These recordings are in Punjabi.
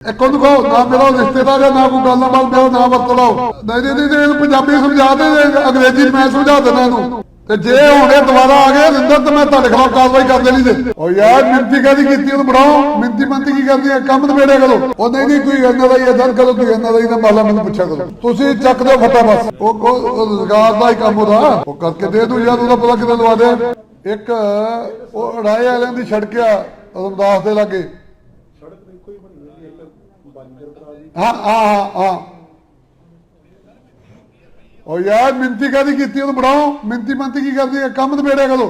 ਇੱਕੋ ਦਿਖੋ ਕਹੋ, ਨਾ ਮੇਰਾ ਰਿਸ਼ਤੇਦਾਰ ਹੈ ਨਾ ਕੋਈ ਗੱਲ ਬਾਤ ਮੇਰਾ ਨਾਮ ਵਰਤ ਨਹੀਂ ਨਹੀਂ ਨਹੀਂ ਪੰਜਾਬੀ ਸਮਝਾ ਦੇ ਅੰਗਰੇਜ਼ੀ ਮੈਂ ਸਮਝਾ ਦਿੰਦਾ ਇਹਨੂੰ। ਤੇ ਜੇ ਹੁਣੇ ਦੁਬਾਰਾ ਆ ਗਏ, ਰਿੰਦਰ, ਤੇ ਮੈਂ ਤੁਹਾਡੇ ਖਿਲਾਫ ਕਾਰਵਾਈ ਕਰ ਦੇਣੀ ਤੇ ਓ ਯਾਰ, ਮਿੰਤੀ ਕਾਦੀ ਕੀਤੀ ਉਹਨੂੰ ਬਣਾਓ? ਮਿੰਤੀ ਮੰਤੀ ਕੀ ਕਰਦੀ ਹੈ? ਕੰਮ ਨਿਬੇੜਿਆ ਕਰੋ। ਉਹ ਨਹੀਂ ਨਹੀਂ ਤੁਸੀਂ ਇਹਨਾਂ ਦਾ ਹੀ ਅਦਰ ਕਰੋ ਤੁਸੀਂ ਇਹਨਾਂ ਦਾ ਹੀ ਨਾ ਮਾਲਾ ਮੈਨੂੰ ਪੁੱਛਿਆ ਕਰੋ। ਤੁਸੀਂ ਚੱਕ ਦਿਓ ਫਟਾ ਬਸ। ਉਹ ਉਹ ਰੁਜ਼ਗਾਰ ਦਾ ਹੀ ਕੰਮ ਉਹਦਾ। ਉਹ ਕਰਕੇ ਦੇ ਦੂ ਯਾਰ, ਉਹਦਾ ਪਤਾ ਕਿਤੇ ਲਵਾ ਦੇ। ਇੱਕ, ਉਹ ਅੜਾਏ ਵਾਲਿਆਂ ਦੀ ਸੜਕ ਰਮਦਾਸ ਦੇ ਲਾਗੇ ਸੜਕ ਦੇਖੋ ਹੀ ਬਣੀ ਹੋਈ ਹੈ ਇੱਕ ਬਾਂਜਰ ਕਰਾ ਦੀ ਹਾਂ ਹਾਂ ਹਾਂ ਹਾਂ। ਓ ਯਾਰ ਮਿੰਤੀ ਕਾਦੀ ਕੀਤੀ ਉਹਨੂੰ ਬਣਾਓ। ਮਿੰਤੀ ਮੰਤੀ ਕੀ ਕਰਦੀ ਹੈ ਕੰਮ ਨਿਬੇੜਿਆ ਕਰੋ।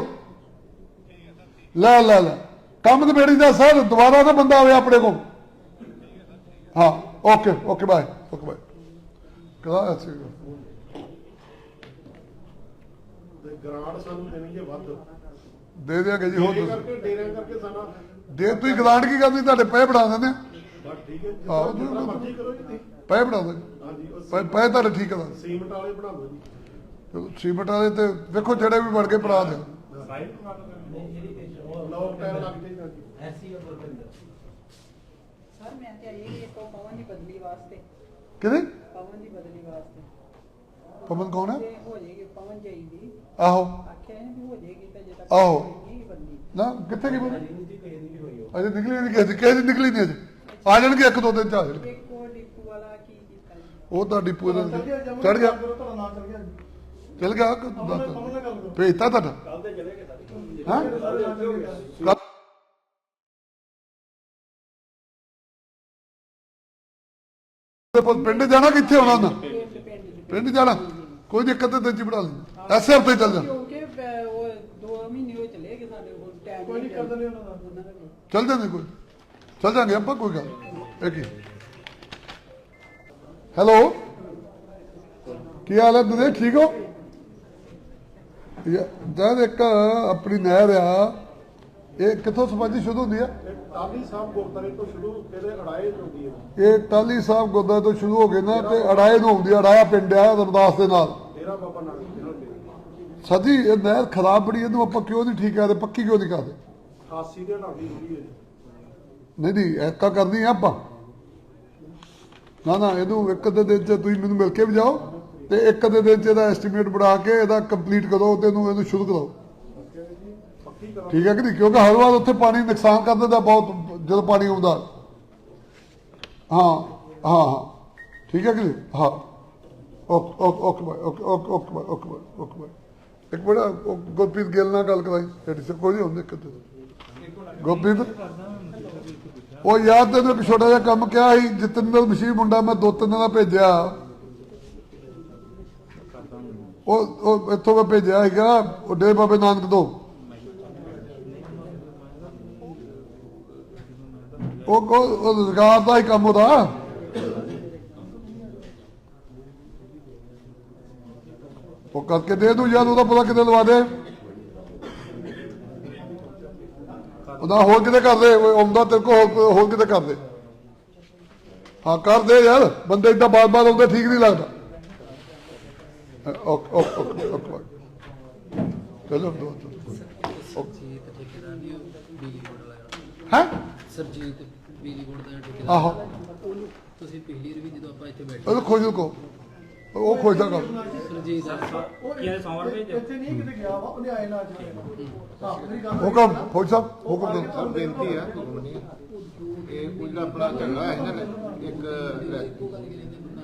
ਲੈ ਲੈ ਲੈ। ਕੰਮ ਨਿਬੇੜੀ ਦਾ ਸਰ ਦੁਬਾਰਾ ਨਾ ਬੰਦਾ ਆਵੇ ਆਪਣੇ ਕੋਲ। ਹਾਂ okay okay bye okay bye. ਅੱਛਾ ਤੇ ਗ੍ਰਾਂਟ ਸਾਨੂੰ ਵੱਧ। ਦੇ ਦਿਆਂਗੇ ਜੀ ਹੋਰ ਇਹ ਦੱਸੋ। ਕਰਕੇ ਡੇਰਿਆਂ ਕਰਕੇ ਸਾਡਾ ਦੇ ਤੁਸੀਂ ਗਲਾਂਡ ਕੀ ਕਰਦੀ? ਤੁਹਾਡੇ ਪੈ ਬਣਾ ਦਿੰਦੇ ਆ। ਠੀਕ ਹੈ? ਆਹੋ, ਜਿੱਦਾਂ ਜਿੱਦਾਂ ਮਰਜ਼ੀ ਕਰੋ ਜੀ ਤੁਸੀਂ। ਪੈ ਬਣਾ ਦੇ ਹਾਂਜੀ ਉਹ ਪੈ ਪੈ ਤੁਹਾਡੇ ਠੀਕ ਆ। ਸੀਮਟ ਵਾਲੇ ਬਣਾ ਦਿਓ ਜੀ। ਚਲੋ, ਸੀਮਟ ਵਾਲੇ ਤੇ ਵੇਖੋ ਜਿਹੜੇ ਵੀ ਬਣ ਕੇ ਬਣਾ ਦਿਓ। ਲੋਕ ਟਾਇਰ ਲੱਗ ਜਾਏਗਾ ਜੀ। ਸਰ ਮੈਂ ਤੇ ਆਈ ਕਿ ਕੋ ਪਵਨ ਦੀ ਬਦਲੀ ਵਾਸਤੇ। ਕਿਹਦੇ? ਪਵਨ ਦੀ ਬਦਲੀ ਵਾਸਤੇ। ਪਵਨ ਕੌਣ ਹੈ? ਤੇ ਹੋ ਜਾਏਗੀ ਪਵਨ ਜਾਈਦੀ ਆਹੋ। ਆਖਿਆ ਹੈ ਵੀ ਹੋ ਜਾਏਗੀ ਤੇ ਜੇ ਤੱਕ ਆਹੋ। ਨਹੀਂ ਬਦਲੀ ਨਾ ਕਿੱਥੇ ਗਈ ਬੋਲ ਅਜੇ ਨਿਕਲੀ ਨਹੀਂ ਕਿਸੇ ਦੀ ਕਿਸੇ ਦੀ ਨਿਕਲੀ ਨਹੀਂ ਅਜੇ? ਆ ਜਾਣਗੇ ਇੱਕ ਦੋ ਦਿਨ ਚ ਆ ਜਾਣਗੇ। ਉਹ ਡਿਪੂ ਵਾਲਾ ਕੀ ਕੀਤਾ ਜੀ। ਉਹ ਤੁਹਾਡੀ ਪੂਰੇ ਚੜ ਗਿਆ ਤੁਹਾਡਾ ਨਾਂ ਚੜ ਗਿਆ ਜੀ। ਚਲ ਗਿਆ ਕਿ ਗੱਲ ਕਰੋ। ਭੇਜਤਾ ਤੁਹਾਡਾ? ਕੱਲ ਤੇ ਚਲੇ ਗਏ ਹਾਂ? ਕੱਲ੍ਹ ਤੇ ਪੁੱਤ ਪਿੰਡ ਜਾਣਾ ਕਿੱਥੇ ਆਉਣਾ ਨਾ ਪਿੰਡ ਜਾਣਾ? ਕੋਈ ਦਿੱਕਤ ਤੇ ਦਿਨ ਚ ਬਣਾ ਲਈ ਐਸੇ ਹਫ਼ਤੇ ਚੱਲ ਜਾ। ਕਿਉਂਕਿ ਉਹ ਦੋ ਮਹੀਨੇ ਹੋ ਚਲੇ ਗਏ ਸਾਡੇ ਕੋਲ ਟਾਈਮ ਕੋਈ ਨਹੀਂ ਕਰਦਾ ਨਹੀਂ ਉਹਨਾਂ ਦਾ। ਦਾ। ਚੱਲ ਜਾਂਦੇ ਕੋਈ। ਚੱਲ ਜਾਂਗੇ ਆਪਾਂ ਕੋਈ ਗੱਲ। ਇਹ ਕੀ ਹੈਲੋ ਕੀ ਹਾਲ ਹੈ ਤੁਸੀਂ ਠੀਕ ਹੋ ਜਦ ਇੱਕ ਆਪਣੀ ਨਹਿਰ ਆ ਇਹ ਕਿੱਥੋਂ ਸਮਾਜੀ ਸ਼ੁਰੂ ਹੁੰਦੀ ਆ ਟਾਲੀ ਸਾਹਿਬ ਗੁਰਦਾਰੇ ਤੋਂ ਸ਼ੁਰੂ ਇਹਦੇ ਅੜਾਏ ਚੋਂਦੀ ਹੈ ਇਹ ਟਾਲੀ ਸਾਹਿਬ ਗੁਰਦੁਆਰੇ ਤੋਂ ਸ਼ੁਰੂ ਹੋ ਕੇ ਨਾ ਤੇ ਅੜਾਏ ਨੂੰ ਆ ਅੜਾਇਆ ਪਿੰਡ ਆ ਰਮਦਾਸ ਦੇ ਨਾਲ ਡੇਰਾ ਬਾਬਾ ਨਾਨਕ ਨਾਲ ਸਦੀ ਇਹ ਨਹਿਰ ਖਰਾਬ ਬੜੀ ਇਹਨੂੰ ਆਪਾਂ ਕਿਉਂ ਨਹੀਂ ਠੀਕ ਕਰਦੇ ਪੱਕੀ ਕਿਉਂ ਨਹੀਂ ਕਰਦੇ 88 ਦੇ ਢਾਡੀ ਹੋਈ ਹੈ ਨਹੀਂ ਨਹੀਂ ਐਕਾ ਕਰਨੀ ਆ ਆਪਾਂ। ਨਾ ਨਾ, ਇਹਨੂੰ ਇੱਕ ਅੱਧੇ ਦਿਨ ਚ ਤੁਸੀਂ ਮੈਨੂੰ ਮਿਲ ਕੇ ਵੀ ਜਾਓ ਤੇ ਇੱਕ ਅੱਧੇ ਦਿਨ ਚ ਇਹਦਾ ਐਸਟੀਮੇਟ ਬਣਾ ਕੇ ਇਹਦਾ ਕੰਪਲੀਟ ਕਰੋ ਤੇ ਇਹਨੂੰ ਇਹਨੂੰ ਸ਼ੁਰੂ ਕਰੋ। ਠੀਕ ਹੈ ਕਿ ਨਹੀਂ? ਕਿਉਂਕਿ ਹਰ ਵਾਰ ਉੱਥੇ ਪਾਣੀ ਨੁਕਸਾਨ ਕਰ ਦਿੰਦਾ ਬਹੁਤ, ਜਦੋਂ ਪਾਣੀ ਆਉਂਦਾ। ਹਾਂ ਹਾਂ ਹਾਂ। ਠੀਕ ਹੈ ਕਿ ਨਹੀਂ? ਹਾਂ। Okay okay okay okay okay okay okay okay ਇੱਕ ਮਿੰਟ ਗੁਰਪ੍ਰੀਤ ਗਿੱਲ ਨਾਲ ਗੱਲ ਕਰਾਈ। ਜਿਹੜੀ ਸੇ ਕੋਈ ਨਹੀਂ ਹੁੰਦੇ ਕਿਤੇ ਗੁਰਪ੍ਰੀਤ? ਉਹ ਯਾਦ ਤੈਨੂੰ ਇੱਕ ਛੋਟਾ ਜਿਹਾ ਕੰਮ ਕਿਹਾ ਸੀ, ਜਤਿੰਦਰ ਮਸੀਹ ਮੁੰਡਾ ਮੈਂ ਦੋ ਤਿੰਨ ਦਾ ਭੇਜਿਆ। ਉਹ ਉਹ ਇੱਥੋਂ ਮੈਂ ਭੇਜਿਆ ਸੀਗਾ ਉਹ ਡੇ ਬਾਬੇ ਨਾਨਕ ਤੋਂ। ਉਹ ਉਹ ਰੁਜ਼ਗਾਰ ਦਾ ਹੀ ਕੰਮ ਉਹਦਾ। ਉਹ ਕਰਕੇ ਦੇ ਦੂ ਯਾਦ ਉਹਦਾ ਪਤਾ ਕਿਤੇ ਲਵਾ ਦੇ। ਉਹਦਾ ਹੋਰ ਕਿਤੇ ਕਰ ਦੇ ਉਹ ਆਉਂਦਾ ਤੇਰੇ ਕੋ ਹੋਰ ਕਿਤੇ ਕਰ ਦੇ ਹਾਂ ਕਰ ਦੇ ਯਾਰ ਬੰਦੇ ਇਦਾਂ ਬਾਰ-ਬਾਰ ਆਉਂਦੇ ਠੀਕ ਨਹੀਂ ਲੱਗਦਾ। ਓਕੇ ਓਕੇ ਓਕੇ ਓਕੇ ਚਲੋ ਦੋ ਹੈ? ਸਰਜੀਤ ਬਿਜਲੀ ਬੋਰਡ ਦਾ ਠੇਕੇਦਾਰ। ਆਹੋ। ਤੁਸੀਂ ਪਿਛਲੀ ਵਾਰ ਵੀ ਜਦੋਂ ਆਪਾਂ ਇੱਥੇ ਬੈਠੇ ਉਹ ਖੋਜ ਕੋ ਉਹ ਖੋਜਦਾ ਕਰ ਸਰਜੀਤ ਇੱਥੇ ਨਹੀਂ ਕਿਤੇ ਗਿਆ ਵਾ ਉਹਨੇ ਆਏ ਨਾ ਅੱਜ ਹਾਂ ਮੇਰੀ ਗੱਲ ਹੁਕਮ ਫੌਜ ਸਾਹਿਬ ਹੁਕਮ ਕਰੋ ਸਰ ਬੇਨਤੀ ਹੈ ਹੁਕਮਨੀ ਇਹ ਕੋਈ ਜਿਹੜਾ ਆਪਣਾ ਝਗੜਾ ਹੈ ਨਾ ਇੱਕ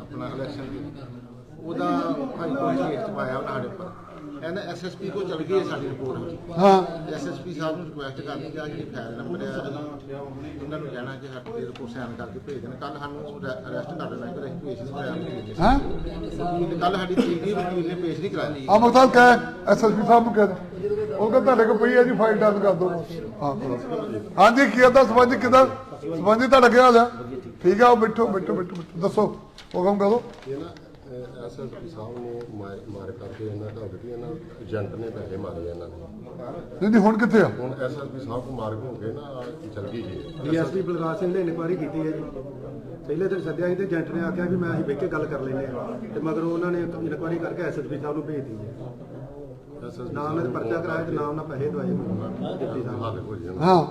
ਆਪਣਾ ਇਲੈਕਸ਼ਨ ਦੀ ਉਹਦਾ ਹਾਈ ਕੋਰਟ ਨੇ ਕੇਸ ਪਾਇਆ ਉਹਨਾਂ ਸਾਡੇ ਉੱਪਰ। ਇਹਨਾਂ ਐਸਐਸਪੀ ਕੋ ਚਲ ਗਈ ਹੈ ਸਾਡੀ ਰਿਪੋਰਟ ਹਾਂ। ਐਸਐਸਪੀ ਸਾਹਿਬ ਨੂੰ ਰਿਕੁਐਸਟ ਕਰਨੀ ਕਿ ਆਹ ਜਿਹੜੀ ਫਾਈਲ ਨੰਬਰ ਹੈ ਉਹਨਾਂ ਨੂੰ ਕਹਿਣਾ ਕਿ ਸਾਡੀ ਰਿਪੋਰਟ ਸਾਈਨ ਕਰਕੇ ਭੇਜ ਦੇਣ। ਕੱਲ ਸਾਨੂੰ ਅਰੈਸਟ ਕਰ ਦੇਣਾ ਕਿ ਨਹੀਂ ਕਰਾਇਆ ਹਾਂ? ਕੱਲ ਸਾਡੀ ਦੀ ਵਕੀਲ ਨੇ ਪੇਸ਼ ਨਹੀਂ ਕਰਾਈ। ਆ ਮੁਖਤਾਰ ਕਹਿ ਐਸਐਸਪੀ ਸਾਹਿਬ ਨੂੰ ਕਹਿ ਦੇ। ਉਹ ਕਹਿੰਦਾ ਤੁਹਾਡੇ ਕੋਲ ਪਈ ਹੈ ਜੀ ਫਾਈਲ ਡਨ ਕਰ ਦਿਓ। ਹਾਂ। ਹਾਂਜੀ ਕੀ ਦਾ ਸਬੰਧ ਕਿਦਾਂ? ਸਬੰਧ ਤੁਹਾਡਾ ਕੀ ਹਾਲ ਹੈ ਠੀਕ ਆ ਉਹ ਬੈਠੋ ਬੈਠੋ ਬੈਠੋ। ਦੱਸੋ ਹੁਕਮ ਕਰੋ। ਐਸਐਸਪੀ ਸਾਹਿਬ ਨੂੰ ਮਾਰ ਮਾਰ ਕਰਕੇ ਇਹਨਾਂ ਦਾ ਦਿੱਤੀ ਇਹਨਾਂ ਏਜੰਟ ਨੇ ਪੈਸੇ ਮਾਰੇ ਇਹਨਾਂ ਨੇ ਨਹੀਂ ਨਹੀਂ ਹੁਣ ਕਿੱਥੇ ਆ? ਹੁਣ ਐਸਐਸਪੀ ਸਾਹਿਬ ਨੂੰ ਮਾਰ ਹੋ ਕੇ ਨਾ ਚਲ ਗਈ ਜੀ। ਡੀਐਸਪੀ ਬਲਰਾਜ ਸਿੰਘ ਨੇ ਇਨਕੁਆਇਰੀ ਕੀਤੀ ਹੈ ਜੀ। ਪਹਿਲੇ ਦਿਨ ਸੱਦਿਆ ਸੀ ਤੇ ਏਜੰਟ ਨੇ ਆਖਿਆ ਵੀ ਮੈਂ ਅਸੀਂ ਬਹਿ ਕੇ ਗੱਲ ਕਰ ਲੈਂਦੇ ਆ ਤੇ ਮਗਰ ਉਹਨਾਂ ਨੇ ਇਨਕੁਆਇਰੀ ਕਰਕੇ ਐਸਐਸਪੀ ਸਾਹਿਬ ਨੂੰ ਭੇਜ ਦਿੱਤੀ ਹੈ। ਐਸਐਸਪੀ ਨਾ ਉਹਨਾਂ ਨੇ ਪਰਚਾ ਕਰਾਇਆ ਤੇ ਨਾ ਉਹਨਾਂ ਪੈਸੇ ਦਵਾਏ ਡਿਪਟੀ ਸਾਹਿਬ ਹਾਲ ਹੋ ਜੀ ਹਾਂ।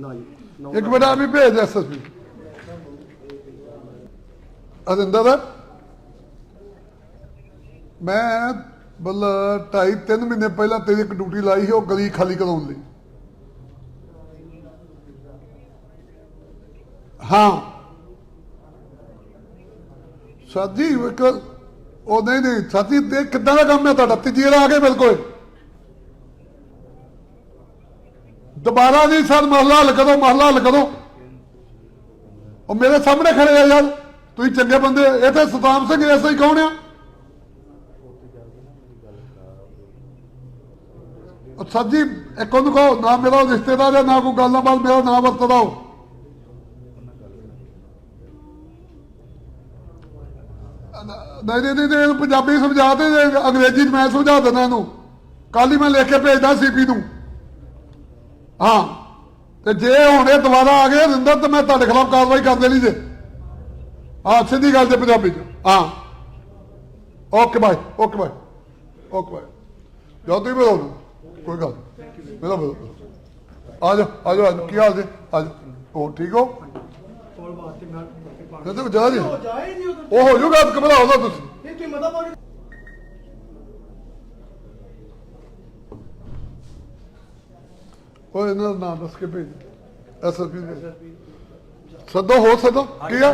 ਨਾ ਜੀ ਇੱਕ ਆ ਵੀ ਭੇਜ ਐਸਐਸਪੀ ਅਰਿੰਦਰ। ਮੈਂ ਮਤਲਬ ਢਾਈ ਤਿੰਨ ਮਹੀਨੇ ਪਹਿਲਾਂ ਤੇਰੀ ਇੱਕ ਡਿਊਟੀ ਲਾਈ ਸੀ, ਉਹ ਗਲੀ ਖਾਲੀ ਕਰਾਉਣ ਲਈ। ਹਾਂ। ਸਾਜੀ, ਇੱਕ ਉਹ ਨਹੀਂ ਨਹੀਂ, ਸਾਜੀ ਤੇ ਕਿੱਦਾਂ ਦਾ ਕੰਮ ਹੈ ਤੁਹਾਡਾ? ਤੀਜੀ ਵਾਰ ਆ ਕੇ ਬਿਲਕੁਲ। ਦੁਬਾਰਾ ਨਹੀਂ ਸਰ, ਮਹਲਾ ਹੱਲ ਕਰੋ, ਮਹਲਾ ਹੱਲ ਕਰੋ। ਉਹ ਮੇਰੇ ਸਾਹਮਣੇ ਖੜੇ ਆ ਯਾਰ। ਤੁਸੀਂ ਚੰਗੇ ਬੰਦੇ ਇਹ ਤਾਂ ਸਤਾਮ ਸਿੰਘ ਐਸਾ ਹੀ ਕੌਣ ਆ ਉਹ ਸਰ ਜੀ ਇੱਕ ਉਹਨੂੰ ਕਹੋ, ਨਾ ਮੇਰਾ ਉਹ ਰਿਸ਼ਤੇਦਾਰ ਹੈ ਨਾ ਕੋਈ ਗੱਲ ਨਾ ਬਾਤ ਮੇਰਾ ਨਾਮ ਵਰਤਦਾ ਹੋ ਨਹੀਂ ਨਹੀਂ ਨਹੀਂ ਪੰਜਾਬੀ ਸਮਝਾ ਦੇ ਅੰਗਰੇਜ਼ੀ 'ਚ ਮੈਂ ਸਮਝਾ ਦਿੰਦਾ ਇਹਨੂੰ। ਕੱਲ ਹੀ ਮੈਂ ਲਿਖ ਕੇ ਭੇਜਦਾ ਸੀਪੀ ਨੂੰ। ਹਾਂ, ਤੇ ਜੇ ਹੁਣ ਇਹ ਦੁਬਾਰਾ ਆ ਗਏ ਰਿੰਦਰ, ਤਾਂ ਮੈਂ ਤੁਹਾਡੇ ਖਿਲਾਫ ਕਾਰਵਾਈ ਕਰ ਦੇਣੀ ਜੇ। ਹਾਂ, ਸਿੱਧੀ ਗੱਲ ਤੇ ਪੰਜਾਬੀ 'ਚ। ਹਾਂ। Okay bye okay bye okay bye. ਜਾਓ ਤੁਸੀਂ ਮਿਲੋ ਕੋਈ ਗੱਲ ਨਹੀਂ। ਮਿਲੋ ਆ ਜਾਓ ਆ ਜਾਓ ਕੀ ਹਾਲ ਜੀ ਆ ਜਾਓ। ਠੀਕ ਹੋ? ਕੋਲ ਬਾਤ ਮੈਂ ਤੇ ਜਾ ਜੀ ਉਹ ਹੋ ਜਾਊਗਾ ਘਬਰਾਓ ਨਾ ਤੁਸੀਂ। ਇਹ ਕੀ ਮਤਲਬ ਆ ਉਹ ਇਹਨਾਂ ਦਾ ਨਾਮ ਦੱਸ ਕੇ ਭੇਜ ਐਸਐਸਪੀ ਦੇ। ਸਦੋ ਹੋ ਸਦੋ। ਕੀ ਆ?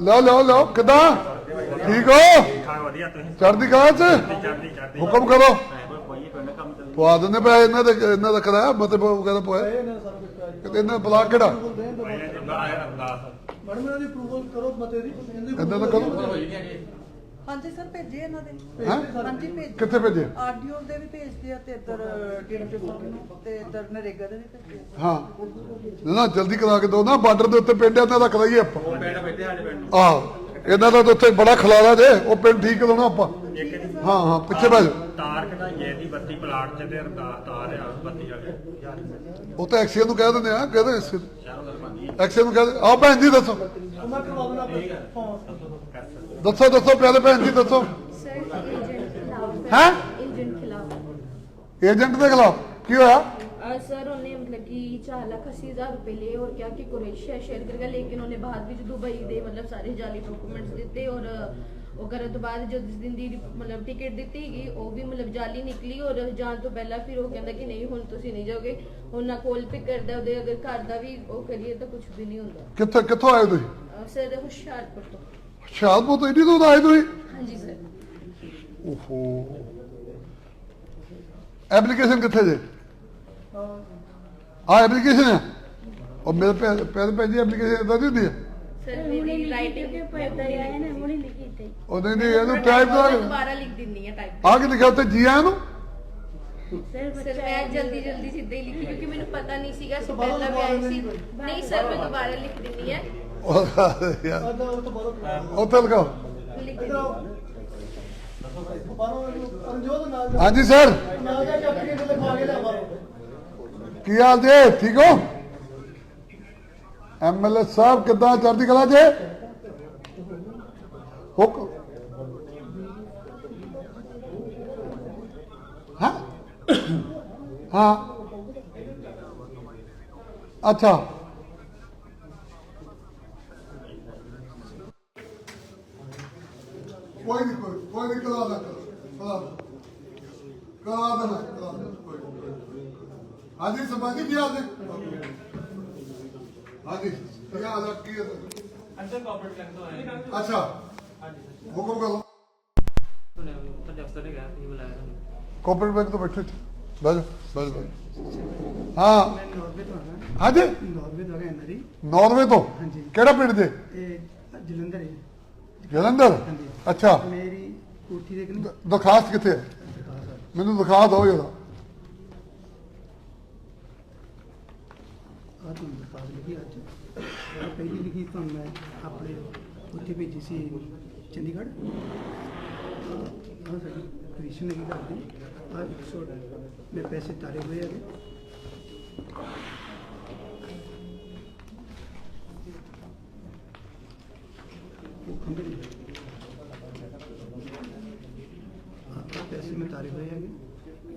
ਲਓ ਲਓ ਲਓ। ਕਿਦਾਂ? ਠੀਕ ਹੋ? ਵਧੀਆ ਤੁਸੀਂ ਚੜ੍ਹਦੀ ਕਲਾ ਚ? ਹੁਕਮ ਕਰੋ ਕੋਈ ਕੋਈ ਨਾ ਕੰਮ ਚੱਲ ਪਵਾ ਦਿੰਦੇ ਪਏ ਇਹਨਾਂ ਦੇ ਇਹਨਾਂ ਦਾ ਕਰਾਇਆ ਮਤੇ ਕਹਿੰਦਾ ਪਵਾਇਆ ਇਹਨਾਂ ਸਾਰਾ ਕੁਝ ਪਿਆ ਜੀ ਕਿਤੇ ਇਹਨਾਂ ਬਲਾ ਕਿਹੜਾ? ਮੈਡਮ ਇਹਨਾਂ ਦੀ ਅਪਰੂਵਲ ਕਰੋ ਮਤੇ ਦੀ ਇਹਨਾਂ ਦਾ ਕਰੋ। ਹਾਂਜੀ ਸਰ ਭੇਜੇ ਇਹਨਾਂ ਦੇ? ਹਾਂਜੀ ਭੇਜ। ਕਿੱਥੇ ਭੇਜੇ? ਆਰਡੀਓ ਦੇ ਵੀ ਭੇਜਦੇ ਆ ਤੇ ਇੱਧਰ ਡਿਪਟੀ ਨੂੰ ਤੇ ਇੱਧਰ ਨਰੇਗਾ ਦੇ ਵੀ ਭੇਜਦੇ ਹਾਂ। ਨਾ ਜਲਦੀ ਕਰਾ ਕੇ ਦੋ ਨਾ ਬਾਰਡਰ ਦੇ ਉੱਤੇ ਪਿੰਡ ਇਹਨਾਂ ਦਾ ਕਰਾਈਏ ਆਪਾਂ। ਪਿੰਡ ਬੈਠੇ ਸਾਡੇ ਪਿੰਡ ਆਹ। ਇਹਨਾਂ ਦਾ ਉੱਥੇ ਬੜਾ ਖਲਾਰਾ ਜੇ ਉਹ ਪਿੰਡ ਠੀਕ ਕਰਾਉਣਾ ਆਪਾਂ। ਹਾਂ ਹਾਂ ਪਿੱਛੇ ਬੈਠ ਤਾਰ ਕਢਾਈਏ ਦੀ ਬੱਤੀ ਪਲਾਟ ਚ ਤੇ ਅਰਦਾਸ ਤਾਰ ਆ ਬੱਤੀ ਵਾਲੇ। ਉਹ ਤਾਂ ਐਕਸੀਅਨ ਨੂੰ ਕਹਿ ਦਿੰਦੇ ਆ ਕਹਿੰਦੇ ਐਕਸੀਅਨ ਨੂੰ ਕਹਿੰਦੇ ਆ ਭੈਣ ਜੀ ਦੱਸੋ। ਦੱਸੋ ਦੱਸੋ ਪਿਆਰੇ ਭੈਣ ਜੀ ਦੱਸੋ। ਹੈ। ਏਜੰਟ ਦੇ ਖਿਲਾਫ। ਕੀ ਹੋਇਆ? ਸਰ ਉਹਨੇ चार लाख अस्सी हजार रुपए लिए और क्या कि कुरैशिया शेयर करके लेकिन उन्हें बाद ਵਿੱਚ ਦੁਬਈ ਦੇ ਮਤਲਬ ਸਾਰੇ ਜਾਲੀ ਡਾਕੂਮੈਂਟਸ ਦਿੱਤੇ ਔਰ ਉਹ ਕਰਨ ਤੋਂ ਬਾਅਦ ਜਦ ਜਿਸ ਦਿਨ ਦੀ ਮਤਲਬ ਟਿਕਟ ਦਿੱਤੀ ਗਈ ਉਹ ਵੀ ਮਤਲਬ ਜਾਲੀ ਨਿਕਲੀ ਔਰ ਜਾਣ ਤੋਂ ਪਹਿਲਾਂ ਫਿਰ ਉਹ ਕਹਿੰਦਾ ਕਿ ਨਹੀਂ ਹੁਣ ਤੁਸੀਂ ਨਹੀਂ ਜਾਓਗੇ ਹੁਣ ਨਾ ਕੋਲ ਪਿਕ ਕਰਦਾ ਉਹਦੇ ਅਗਰ ਘਰ ਦਾ ਵੀ ਉਹ ਕਰੀਏ ਤਾਂ ਕੁਝ ਵੀ ਨਹੀਂ ਹੁੰਦਾ ਕਿੱਥੇ ਕਿੱਥੋਂ ਆਏ ਤੁਸੀਂ ਅ, ਸਰ ਹੁਸ਼ਿਆਰਪੁਰ ਤੋਂ ਹੁਸ਼ਿਆਰਪੁਰ ਤੋਂ ਇੰਨੀ ਦੂਰ ਆਏ ਤੁਸੀਂ ਹਾਂਜੀ ਸਰ ਓਹੋ ਐਪਲੀਕੇਸ਼ਨ ਕਿੱਥੇ ਜੇ ਆ ਐਪਲੀਕੇਸ਼ਨ ਹੈ। ਉਹ ਮੇਰੇ ਪੈਰ ਪੈਰ ਜੀ ਐਪਲੀਕੇਸ਼ਨ ਇਦਾਂ ਦੀ ਹੁੰਦੀ ਹੈ। ਸਰ ਮੇਰੀ ਰਾਈਟਿੰਗ ਦੇ ਪੜਦਾ ਹੈ ਨਾ ਹੁਣੇ ਲਿਖੀ ਤੇ ਉਹ ਨਹੀਂ ਨਹੀਂ ਇਹਨੂੰ ਟਾਈਪ ਕਰ ਦੁਬਾਰਾ ਲਿਖ ਦਿੰਨੀ ਆ ਟਾਈਪ ਆ ਕੇ ਲਿਖਿਆ ਉੱਤੇ ਜੀ ਆਇਆਂ ਨੂੰ ਸਰ ਮੈਂ ਜਲਦੀ ਜਲਦੀ ਸਿੱਧਾ ਹੀ ਲਿਖੀ ਕਿਉਂਕਿ ਮੈਨੂੰ ਪਤਾ ਨਹੀਂ ਸੀਗਾ ਸਿੱਧਾ ਪਹਿਲਾਂ ਵੀ ਆਈ ਸੀ। ਨਹੀਂ ਸਰ ਮੈਂ ਦੁਬਾਰਾ ਲਿਖ ਦਿੰਨੀ ਆ। ਉਹ ਯਾਰ। ਤੋਂ ਉੱਥੇ ਲਗਾਓ ਲਿਖ ਦਿੰਨੀ ਆ। ਹਾਂਜੀ ਸਰ। ਨਾਲ ਜਾ ਚੱਕ ਕੀ ਹਾਲ ਜੇ ਠੀਕ ਹੋ? ਐਮਐਲਏ ਸਾਹਿਬ ਕਿੱਦਾਂ ਚੜ੍ਹਦੀ ਕਲਾ ਜੇ ਹੁਕ ਹਾਂ? ਹਾਂ। ਅੱਛਾ। ਕੋਈ ਨਹੀਂ ਕੋਈ ਕੋਈ ਨਹੀਂ ਕਰਾ ਦਾ। ਕਰਾ ਕਰਾ ਦੇਣਾ ਕਰਾ ਹਾਂਜੀ ਕੀ ਹਾਲ ਹੈ ਹਾਂਜੀ ਕੀ ਹਾਲ ਹੈ ਕੀ ਹੈ? ਅੰਦਰ ਕਾਰਪੋਰੇਟ ਬੈਂਕ ਤੋਂ ਆਏ ਅੱਛਾ। ਹੁਕਮ ਕਰੋ। ਤੁਹਾਡੇ ਤੁਹਾਡੇ ਅਫਸਰ ਨੇ ਕਿਹਾ ਤੁਸੀਂ ਬੁਲਾਇਆ ਤੁਹਾਨੂੰ ਕੋਪਰੇਟ ਬੈਂਕ ਤੋਂ ਬੈਠੇ ਸੀ ਬਹਿ ਜਾਓ ਬਹਿ ਜਾਓ, ਬਹਿ ਜਾਓ ਹਾਂ। ਮੈਂ ਨਾਰਵੇ ਤੋਂ ਆਇਆ ਹਾਂਜੀ? ਨਾਰਵੇ ਤੋਂ ਆਇਆ ਇਹਨਾਂ ਦੀ ਨਾਰਵੇ ਤੋਂ? ਹਾਂਜੀ। ਕਿਹੜਾ ਪਿੰਡ ਜੇ ਇਹ ਜਲੰਧਰ ਹੈ। ਜਲੰਧਰ। ਅੱਛਾ। ਮੇਰੀ ਕੋਠੀ ਦੇ ਕਿ ਦ- ਦਰਖਾਸਤ ਕਿੱਥੇ ਹੈ? ਮੈਨੂੰ ਦਿਖਾ ਦਿਓ ਜਰਾ ਆ ਤੁਹਾਨੂੰ ਦਰਖਾਸਤ ਲਿਖੀ ਅੱਜ ਇਹ ਲਿਖੀ ਤੁਹਾਨੂੰ ਮੈਂ ਆਪਣੇ ਉੱਥੇ ਭੇਜੀ ਸੀ ਚੰਡੀਗੜ੍ਹ। ਆ ਸਾਡੀ ਪੋਜੀਸ਼ਨ ਹੈਗੀ ਘਰ ਦੀ। ਆ 100 ਮੈਂ ਪੈਸੇ ਤਾਰੇ ਹੋਏ ਹੈਗੇ। ਉਹ ਖੰਭੇ ਨੇ। ਆਹ ਪੈਸੇ ਮੈਂ ਤਾਰੇ ਹੋਏ ਹੈਗੇ।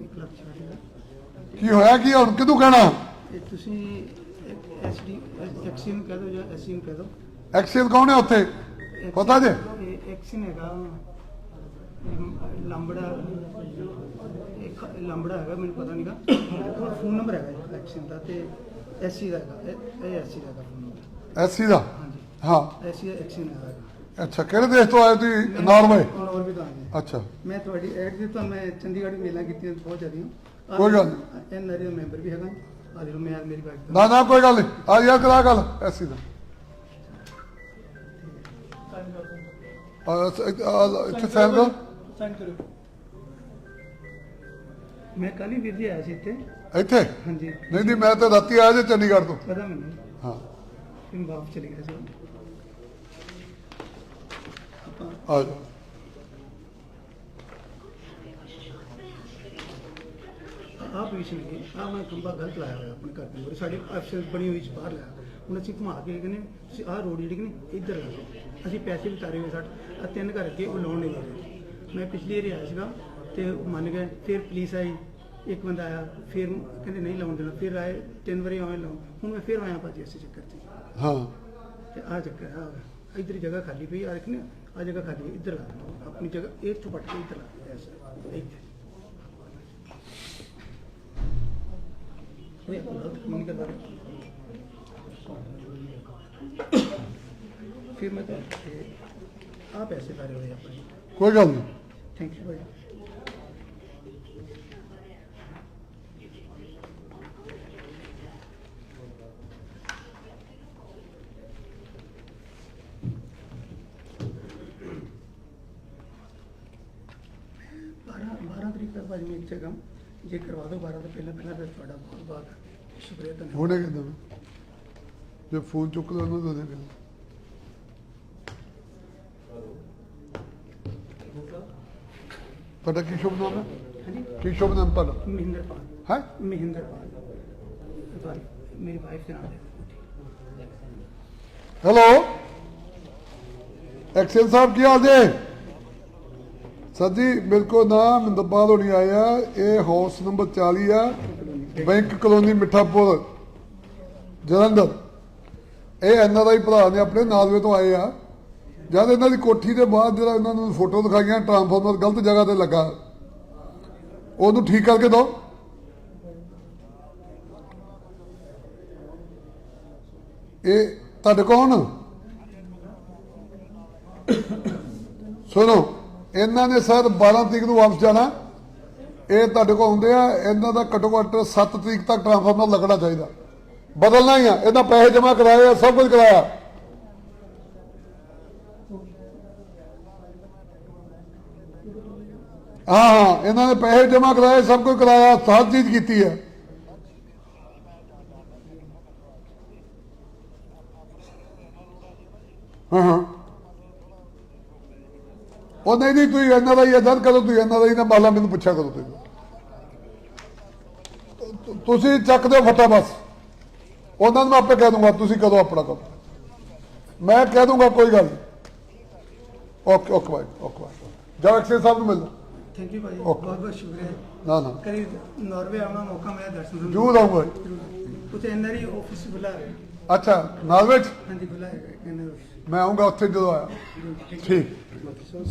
1 ਲੱਖ ਛੱਡ ਹਜ਼ਾਰ। ਕੀ ਹੋਇਆ ਕੀ ਹੁਣ ਕਿਦੋਂ ਕਹਿਣਾ? ਇਹ ਤੁਸੀਂ ਐਸਡੀ ਐਕਸੀ ਨੂੰ ਕਹਿ ਦਿਓ ਜਾਂ ਐਸਸੀ ਨੂੰ ਕਹਿ ਦਿਓ। ਐਕਸੀਅਨ ਕੌਣ ਹੈ ਉੱਥੇ? ਪਤਾ ਜੇ? ਇਹ ਐਕਸ਼ਨ ਹੈਗਾ। ਇਹ ਲੰਬੜਾ ਇੱਕ ਲੰਬੜਾ ਹੈਗਾ ਮੈਨੂੰ ਪਤਾ ਨਹੀਂਗਾ ਉਹਦਾ ਫੋਨ ਨੰਬਰ ਹੈਗਾ ਐਕਸ਼ਨ ਦਾ ਤੇ ਐਸਸੀ ਦਾ ਹੈਗਾ। ਇਹ- ਇਹ ਐਸਸੀ ਦਾ ਹੈਗਾ ਫੋਨ ਨੰਬਰ। ਐਸੀ ਦਾ? ਹਾਂਜੀ। ਹਾਂ। ਐਸਸੀ ਐਕਸ਼ਨ ਹੈਗਾ। ਅੱਛਾ ਕਿਹੜੇ ਦੇਸ਼ ਤੋਂ ਆਏ ਤੁਸੀਂ? ਨਾਰਵੇ ਹੋਰ ਵੀ ਤਾਂ ਜੀ ਅੱਛਾ। ਮੈਂ ਤੁਹਾਡੀ ਐਡ ਦੀ ਤਾਂ ਮੈਂ ਚੰਡੀਗੜ੍ਹ ਵੀ ਮੇਲਾ ਕੀਤੀਆਂ ਬਹੁਤ ਜ਼ਿਆਦੀਆਂ। ਕੋਈ ਗੱਲ ਇਹ ਨਰੀ ਦਾ ਮੈਂਬਰ ਵੀ ਹੈਗਾ। ਮੈਂ ਮੇਰੀ ਬਾਈਕ ਨਾ ਨਾ ਕੋਈ ਗੱਲ ਨਹੀਂ। ਆ ਯਾਰ ਕਰਾ ਗੱਲ। ਐਸੀ ਦਾ ਆ, ਸ- ਆ, ਇੱਥੇ ਸਾਈਨ ਕਰੋ ਸਾਈਨ ਕਰੋ ਮੈਂ ਕੱਲ ਹੀ ਵੀਰ ਜੀ ਆਇਆ ਸੀ ਇੱਥੇ। ਇੱਥੇ? ਹਾਂਜੀ। ਨਹੀਂ ਨਹੀਂ ਮੈਂ ਤਾਂ ਰਾਤੀ ਆਇਆ ਜੇ ਚੰਡੀਗੜ੍ਹ ਤੋਂ। ਪਤਾ ਮੈਨੂੰ। ਹਾਂ। ਮੈਂ ਵਾਪਸ ਚਲੇ ਗਿਆ ਸੀ। ਆਪਾਂ ਆ ਜਾਓ। ਆਹ ਪੋਜੀਸ਼ਨ ਹੈ ਆਹ ਮੈਂ ਖੰਭਾ ਗਲਤ ਲਾਇਆ ਹੋਇਆ ਆਪਣੇ ਘਰ ਦੇ ਮੂਹਰੇ। ਸਾਡੀ ਅਫਸਰ ਬਣੀ ਹੋਈ ਚ ਬਾਹਰ ਲਾਇਆ। ਹੁਣ ਅਸੀਂ ਘੁਮਾ ਕੇ ਕਹਿੰਦੇ ਤੁਸੀਂ ਆਹ ਰੋਡ ਜਿਹੜੀ ਕਿ ਨਹੀਂ ਇੱਧਰ ਲਾ ਦਿਓ। ਅਸੀਂ ਪੈਸੇ ਵੀ ਤਾਰੇ ਹੋਏ ਸਾਡੇ। ਆ ਤਿੰਨ ਘਰ ਅੱਗੇ ਉਹ ਲਾਉਣ ਨਹੀਂ ਦੇ ਰਹੇ। ਮੈਂ ਪਿਛਲੀ ਵਾਰੀ ਆਇਆ ਸੀਗਾ ਤੇ ਉਹ ਮੰਨ ਗਏ ਫਿਰ ਪੁਲਿਸ ਆਈ ਇੱਕ ਬੰਦਾ ਆਇਆ ਫਿਰ ਕਹਿੰਦੇ ਨਹੀਂ ਲਾਉਣ ਦੇਣਾ। ਫਿਰ ਆਏ ਤਿੰਨ ਵਾਰੀ ਆਏ ਲਾਉਣ ਹੁਣ ਮੈਂ ਫਿਰ ਆਇਆ ਭਾਜੀ ਇਸੇ ਚੱਕਰ 'ਚ। ਹਾਂ। ਤੇ ਆ ਚੱਕਰ ਆ ਇਧਰ ਜਗ੍ਹਾ ਖਾਲੀ ਪਈ ਆ ਦੇਖਨੇ ਆ ਜਗ੍ਹਾ ਖਾਲੀ ਹੈ ਇੱਧਰ ਲਾ ਦਿਓ। ਆਪਣੀ ਜਗ੍ਹਾ ਇਹ ਤੋਂ ਪੱਟ ਕੇ ਇੱਧਰ ਲਾ ਦਿਓ, ਐਸਾ ਇੱਥੇ। ਫਿਰ ਮੈਂ ਤਾਂ ਆ ਪੈਸੇ ਤਾਰੇ ਹੋਏ ਆਪਣੇ ਕੋਈ ਗੱਲ ਨਹੀਂ। ਥੈਂਕ ਯੂ ਭਾਈ ਬਾਰਾਂ ਬਾਰਾਂ ਤਰੀਕ ਤੱਕ ਭਾਜੀ ਮੈਂ ਇੱਥੇ ਕੰਮ। ਜੇ ਕਰਵਾ ਦਿਓ 12 ਤੋਂ ਪਹਿਲਾਂ ਪਹਿਲਾਂ ਫਿਰ ਤੁਹਾਡਾ ਬਹੁਤ ਬਹੁਤ ਹੁਣੇ ਕਹਿੰਦਾ ਮੈਂ। ਜੇ ਫੋਨ ਚੁੱਕ ਲਓ ਉਹਨੂੰ ਦੇ ਦੇ ਤੁਹਾਡਾ ਕੀ ਸ਼ੁਭ ਨਾਮ ਹੈ? ਹਾਂਜੀ। ਕੀ ਸ਼ੁਭ ਨਾਮ ਤੁਹਾਡਾ? ਮਹਿੰਦਰ ਪਾਲ ਹੈ? ਮਹਿੰਦਰ ਪਾਲ ਮੇਰੀ ਵਾਈਫ ਦੇ ਹੈਲੋ ਐਕਸਲ ਸਾਹਿਬ ਕੀ ਹਾਲ ਜੇ? ਸਰ ਜੀ ਮੇਰੇ ਕੋਲ ਨਾ ਮਿੰਦਪਾਲ ਹੋਣੀ ਆਇਆ ਇਹ ਹਾਊਸ ਨੰਬਰ 40 ਆ। Bank colony Mithapur. ਜਲੰਧਰ। ਇਹ ਇਹਨਾਂ ਦਾ ਹੀ ਭਰਾ ਨੇ ਆਪਣੇ ਨਾਲਵੇ ਤੋਂ ਆਏ ਆ। ਜਦ ਇਹਨਾਂ ਦੀ ਕੋਠੀ ਦੇ ਬਾਅਦ ਜਿਹੜਾ ਇਹਨਾਂ ਨੂੰ ਫੋਟੋ ਦਿਖਾਈਆਂ, ਟਰਾਂਸਫਾਰਮਰ ਗਲਤ ਜਗ੍ਹਾ ਤੇ ਲੱਗਾ। ਉਹਨੂੰ ਠੀਕ ਕਰਕੇ ਦਿਓ। ਇਹ ਤੁਹਾਡੇ ਕੌਣ? ਸੁਣੋ, ਇਹਨਾਂ ਨੇ ਸਰ 12 ਤਰੀਕ ਨੂੰ ਵਾਪਸ ਜਾਣਾ। ਇਹ ਤੁਹਾਡੇ ਕੋਲ ਆਉਂਦੇ ਆ, ਇਹਨਾਂ ਦਾ ਘੱਟੋ ਘੱਟ 7 ਤਰੀਕ ਤੱਕ ਟ੍ਰਾਂਸਫਾਰਮਰ ਲੱਗਣਾ ਚਾਹੀਦਾ। ਬਦਲਣਾ ਹੀ ਆ, ਇਹਨਾਂ ਪੈਸੇ ਜਮ੍ਹਾਂ ਕਰਾਏ ਆ, ਸਭ ਕੁਝ ਕਰਾਇਆ। ਹਾਂ ਹਾਂ, ਇਹਨਾਂ ਨੇ ਪੈਸੇ ਜਮ੍ਹਾਂ ਕਰਾਏ, ਸਭ ਕੁਝ ਕਰਾਇਆ ਸਾਰੀ ਚੀਜ਼ ਕੀਤੀ ਹੈ ਹਾਂ ਹਾਂ। ਉਹ ਨਹੀਂ ਨਹੀਂ ਤੁਸੀਂ ਇਹਨਾਂ ਦਾ ਹੀ ਅਦਰ ਕਰੋ ਤੁਸੀਂ ਇਹਨਾਂ ਦਾ ਹੀ ਨਾ ਮਾਲਾ ਮੈਨੂੰ ਪੁੱਛਿਆ ਕਰੋ ਤੁਸੀਂ। ਤੁ- ਤੁਸੀਂ ਚੱਕ ਦਿਓ ਫੱਟਾ ਬਸ ਉਹਨਾਂ ਨੂੰ ਮੈਂ ਆਪੇ ਕਹਿ ਦੂੰਗਾ ਤੁਸੀਂ ਕਦੋਂ ਆਪਣਾ ਕਰੋ। ਮੈਂ ਕਹਿ ਦੂੰਗਾ ਕੋਈ ਗੱਲ okay okay bye okay bye ਜਾਓ ਐਕਸੇ ਸਾਹਿਬ ਨੂੰ ਮਿਲ। ਥੈਂਕ ਯੂ ਭਾਈ. ਬਹੁਤ ਬਹੁਤ ਸ਼ੁਕਰੀਆ। ਨਾ ਨਾ। ਕਰੀ ਨਾਰਵੇ ਆਉਣਾ ਮੌਕਾ ਮਿਲਿਆ ਦਰਸ਼ਨ ਕਰਨ। ਦਾ। ਜਰੂਰ ਆਉਂਗਾ ਉੱਥੇ ਐਨਆਰਈ ਆਫਿਸ ਬੁਲਾ ਰਹੇ ਅੱਛਾ ਨਾਲਵੇਜ ਹਾਂਜੀ ਬੁਲਾ ਮੈਂ ਆਉਂਗਾ ਉੱਥੇ ਜਦੋਂ ਆਇਆ। ਠੀਕ।